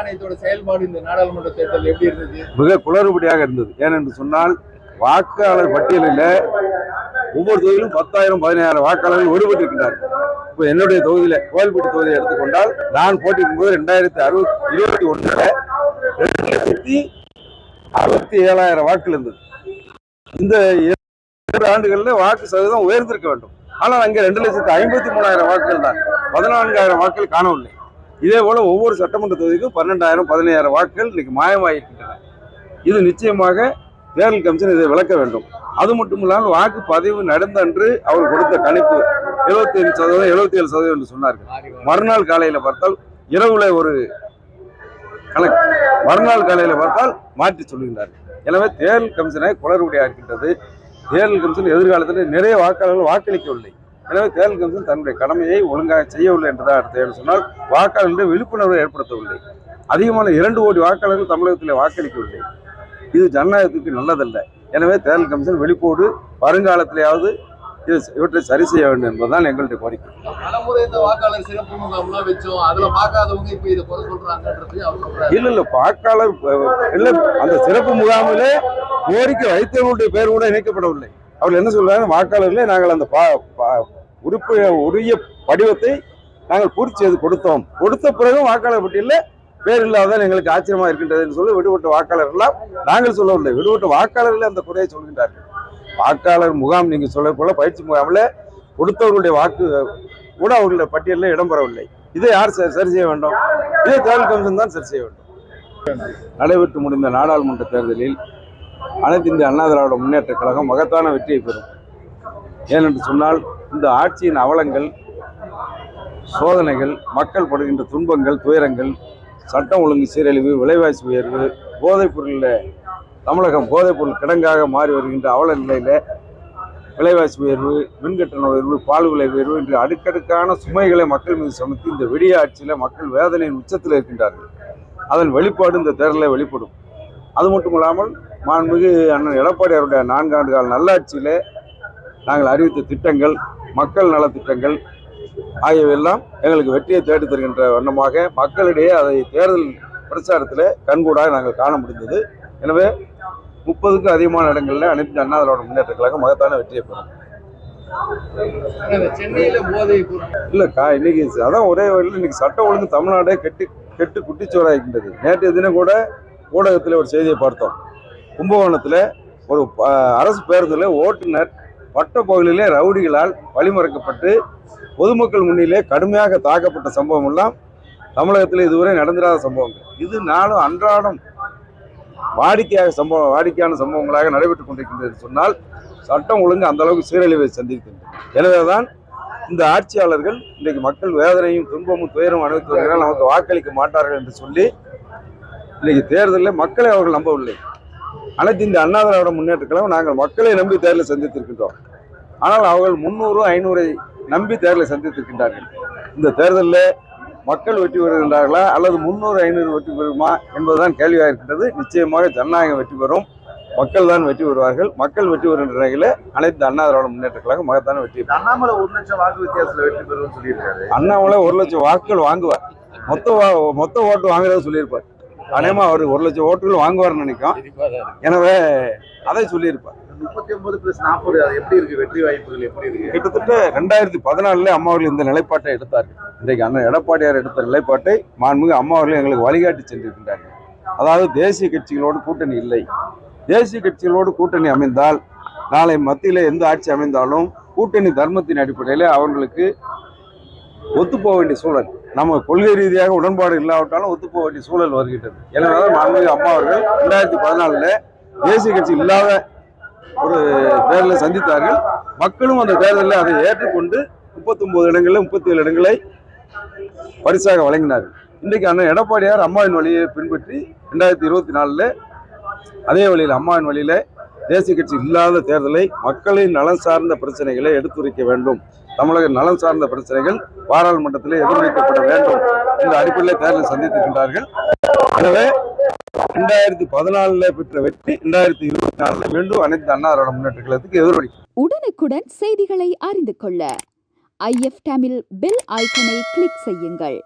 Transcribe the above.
ஆணையத்தோட செயல்பாடு இந்த நாடாளுமன்ற தேர்தல் எப்படி இருந்தது? மிக குளறுபடியாக இருந்தது. ஏனென்று சொன்னால் வாக்காளர் பட்டியலில் ஒவ்வொரு தொகுதியிலும் பத்தாயிரம் பதினாயிரம் வாக்காளர்கள் விடுபட்டிருக்கிறார்கள் இப்போ என்னுடைய தொகுதியில் கோயில்பட்டி தொகுதியை எடுத்துக்கொண்டால் நான் போட்டியிடும் போது ரெண்டாயிரத்தி அறுபத்தி இருபத்தி ஒன்றில் ரெண்டு லட்சத்தி அறுபத்தி ஏழாயிரம் வாக்குகள் இருந்தது. இந்த இரண்டு ஆண்டுகளில் வாக்கு சதவீதம் உயர்ந்திருக்க வேண்டும். ஆனால் அங்கே ரெண்டு லட்சத்தி ஐம்பத்தி மூணாயிரம் வாக்குகள் தான். பதினான்காயிரம் வாக்குகள் காணவில்லை. இதே போல் ஒவ்வொரு சட்டமன்ற தொகுதிக்கும் பன்னெண்டாயிரம் பதினையாயிரம் வாக்குகள் இன்னைக்கு மாயமாயிருக்கின்றன இது நிச்சயமாக தேர்தல் கமிஷன் இதை விளக்க வேண்டும். அது மட்டும் இல்லாமல் வாக்கு பதிவு நடந்த அன்று அவர் கொடுத்த கணிப்பு எழுபத்தி ஏழு சதவீதம் எழுபத்தி ஏழு சதவீதம் என்று சொன்னார்கள். மறுநாள் காலையில் பார்த்தால் இரவுல ஒரு கணக்கு. மறுநாள் காலையில் பார்த்தால் மாற்றி சொல்லுகின்றார்கள் எனவே தேர்தல் கமிஷனை குளறுபடியாக இருக்கின்றது தேர்தல் கமிஷன் எதிர்காலத்தில் நிறைய வாக்காளர்கள் வாக்களிக்கவில்லை. எனவே தேர்தல் கமிஷன் தன்னுடைய கடமையை ஒழுங்காக செய்யவில்லை என்றுதான் அர்த்தம் என்று சொன்னால் வாக்காளர்களிடம் விழிப்புணர்வை ஏற்படுத்தவில்லை. அதிகமான இரண்டு கோடி வாக்காளர்கள் தமிழகத்தில் வாக்களிக்கவில்லை. இது ஜனநாயகத்துக்கு நல்லதல்ல. எனவே தேர்தல் கமிஷன் வெளிப்போடு வருங்காலத்திலேயாவது இது இவற்றை சரி செய்ய வேண்டும் என்பதுதான் எங்களுடைய கோரிக்கை. அவர் சொல்றாரு. இல்ல இல்ல வாக்காளர் இல்ல அந்த சிறப்பு முகாமிலே கோரிக்கை வைத்தவர்களுடைய பேர் கூட இணைக்கப்படவில்லை. அவர்கள் என்ன சொல்றாங்க வாக்காளர்களே நாங்கள் அந்த உறுப்பு உரிய படிவத்தை நாங்கள் பூர்த்தி செய்து கொடுத்தோம். கொடுத்த பிறகும் வாக்காளர் பட்டியலில் பேர் இல்லாததால் எங்களுக்கு ஆச்சரியமா இருக்கின்றது என்று சொல்லி விடுபட்ட வாக்காளர்களாம் நாங்கள் சொல்லவில்லை. விடுபட்ட வாக்காளர்களே அந்த குறையை சொல்கின்றார்கள். வாக்காளர் முகாம் நீங்க சொல்ல போல பயிற்சி முகாமில் கொடுத்தவர்களுடைய வாக்கு கூட அவர்களுடைய பட்டியலில் இடம்பெறவில்லை. இதை யார் சரி செய்ய வேண்டும்? இதை தேர்தல் கமிஷன் தான் சரி செய்ய வேண்டும். நடைபெற்று முடிந்த நாடாளுமன்ற தேர்தலில் அனைத்து இந்திய அண்ணா திராவிட முன்னேற்ற கழகம் மகத்தான வெற்றியை பெறும். ஏனென்று சொன்னால் இந்த ஆட்சியின் அவலங்கள் சோதனைகள் மக்கள் படுகின்ற துன்பங்கள் துயரங்கள் சட்டம் ஒழுங்கு சீரழிவு விலைவாசி உயர்வு போதைப் பொருளில் தமிழகம் போதைப்பொருள் கிடங்காக மாறி வருகின்ற அவல நிலையில் விலைவாசி உயர்வு மின்கட்டண உயர்வு பால் விலை உயர்வு என்று அடுக்கடுக்கான சுமைகளை மக்கள் மீது சுமத்தி இந்த விடிய ஆட்சியில் மக்கள் வேதனையின் உச்சத்தில் இருக்கின்றார்கள். அதன் வெளிப்பாடு இந்த தேர்தலில் வெளிப்படும். அது மட்டும் இல்லாமல் மாண்புமிகு அண்ணன் எடப்பாடியாருடைய நான்காண்டு கால நல்லாட்சியில் நாங்கள் அறிவித்த திட்டங்கள் மக்கள் நலத்திட்டங்கள் ஆகியவையெல்லாம் எங்களுக்கு வெற்றியை தேடி தருகின்ற வண்ணமாக மக்களிடையே அதை தேர்தல் பிரச்சாரத்தில் கண்கூடாக நாங்கள் காண முடிந்தது. எனவே முப்பதுக்கும் அதிகமான இடங்களில் அனைத்து அண்ணா திராவிட முன்னேற்ற கழகம் மகத்தான வெற்றியை பெறும். இல்லைக்கா இல்லை கா இன்னைக்கு அதான் ஒரே வழியில் இன்னைக்கு சட்டம் ஒழுங்கு தமிழ்நாடே கெட்டு கெட்டு குட்டிச்சுவராகின்றது நேற்றைய தினம் கூட ஊடகத்தில் ஒரு செய்தியை பார்த்தோம். கும்பகோணத்தில் ஒரு அரசு பேருந்தில் ஓட்டுநர் பட்டப்பகுதியிலே ரவுடிகளால் வழிமறைக்கப்பட்டு பொதுமக்கள் முன்னிலே கடுமையாக தாக்கப்பட்ட சம்பவம் எல்லாம் தமிழகத்தில் இதுவரை நடந்திராத சம்பவங்கள். இது நாளும் அன்றாடம் வாடிக்கையாக சம்பவம் வாடிக்கையான சம்பவங்களாக நடைபெற்றுக் கொண்டிருக்கின்றது சொன்னால் சட்டம் ஒழுங்கு அந்த அளவுக்கு சீரழிவை சந்திக்கின்றது. எனவேதான் இந்த ஆட்சியாளர்கள் இன்றைக்கு மக்கள் வேதனையும் துன்பமும் துயரும் அனுபவித்து வருகிறார்கள் நமக்கு வாக்களிக்க மாட்டார்கள் என்று சொல்லி இன்னைக்கு தேர்தலில் மக்களை அவர்கள் நம்பவில்லை. அனைத்து இந்த அண்ணா திராவிட முன்னேற்ற கழகம் நாங்கள் மக்களை நம்பி தேர்தலை சந்தித்திருக்கின்றோம். ஆனால் அவர்கள் முந்நூறு ஐநூறை நம்பி தேர்தலை சந்தித்திருக்கின்றார்கள். இந்த தேர்தலில் மக்கள் வெற்றி பெறுகின்றார்களா அல்லது முந்நூறு ஐநூறு வெற்றி பெறுமா என்பதுதான் கேள்வியாக இருக்கின்றது நிச்சயமாக ஜனநாயகம் வெற்றி பெறும். மக்கள் தான் வெற்றி பெறுவார்கள். மக்கள் வெற்றி பெறுகின்ற நிலையில அனைத்து அண்ணா திராவிட முன்னேற்ற கழகம் மகத்தான வெற்றி பெறும். அண்ணாமலை ஒரு லட்சம் வாக்கு வித்தியாசத்துல வெற்றி பெறும்னு சொல்லியிருக்காரு. அண்ணாமலை ஒரு லட்சம் வாக்குகள் வாங்குவார். மொத்த மொத்த ஓட்டு வாங்குறத சொல்லியிருப்பார். அநேகமா அவர் ஒரு லட்சம் ஓட்டுகள் வாங்குவார்னு நினைக்கும் எனவே அதை சொல்லியிருப்பார். முப்பத்தி ஒன்பது பிளஸ் நாற்பது அது எப்படி இருக்கு? வெற்றி வாய்ப்புகள் எப்படி இருக்கு? கிட்டத்தட்ட ரெண்டாயிரத்தி பதினாலுல அம்மா அவர்கள் இந்த நிலைப்பாட்டை எடுத்தார்கள். இன்றைக்கு அண்ணன் எடப்பாடியார் எடுத்த நிலைப்பாட்டை மாண்புமிகு அம்மா அவர்கள் எங்களுக்கு வழிகாட்டி சென்றிருக்கின்றார்கள். அதாவது தேசிய கட்சிகளோடு கூட்டணி இல்லை. தேசிய கட்சிகளோடு கூட்டணி அமைந்தால் நாளை மத்தியில் எந்த ஆட்சி அமைந்தாலும் கூட்டணி தர்மத்தின் அடிப்படையில் அவர்களுக்கு ஒத்துப்போக வேண்டிய சூழல். நம்ம கொள்கை ரீதியாக உடன்பாடு இல்லாவிட்டாலும் ஒத்துப்போக வேண்டிய சூழல் வருகின்றது. எனவே மாண்புமிகு அம்மா அவர்கள் ரெண்டாயிரத்தி பதினாலில் தேசிய கட்சி இல்லாத ஒரு தேர்தலை சந்தித்தார்கள். மக்களும் அந்த தேர்தலில் அதை ஏற்றுக்கொண்டு 39 இடங்களில் முப்பத்தி ஏழு இடங்களை பரிசாக வழங்கினார்கள். இன்றைக்கு அண்ணன் எடப்பாடியார் அம்மாவின் வழியை பின்பற்றி ரெண்டாயிரத்தி இருபத்தி நாலில் அதே வழியில் அம்மாவின் வழியில் தேசிய கட்சி இல்லாத தேர்தலை மக்களின் நலன் சார்ந்த பிரச்சனைகளை எடுத்துரைக்க வேண்டும். தமிழக நலன் சார்ந்த பிரச்சனைகள் பாராளுமன்றத்தில் எதிர்வைக்கப்பட வேண்டும் என்ற அடிப்படையில் தேர்தலை சந்தித்திருக்கின்றார்கள். எனவே இரண்டாயிரத்தி பதினாலுல பெற்ற வெற்றி இரண்டாயிரத்தி இருபத்தி நாலுல மீண்டும் அனைத்து அன்னாரோட முன்னேற்றத்துக்கு முன்னேற்ற கழகத்துக்கு எதிரொலிக்கும் உடனுக்குடன் செய்திகளை அறிந்து கொள்ள ஐஎஃப் தமிழ் பெல் ஐக்கனை கிளிக் செய்யுங்கள்.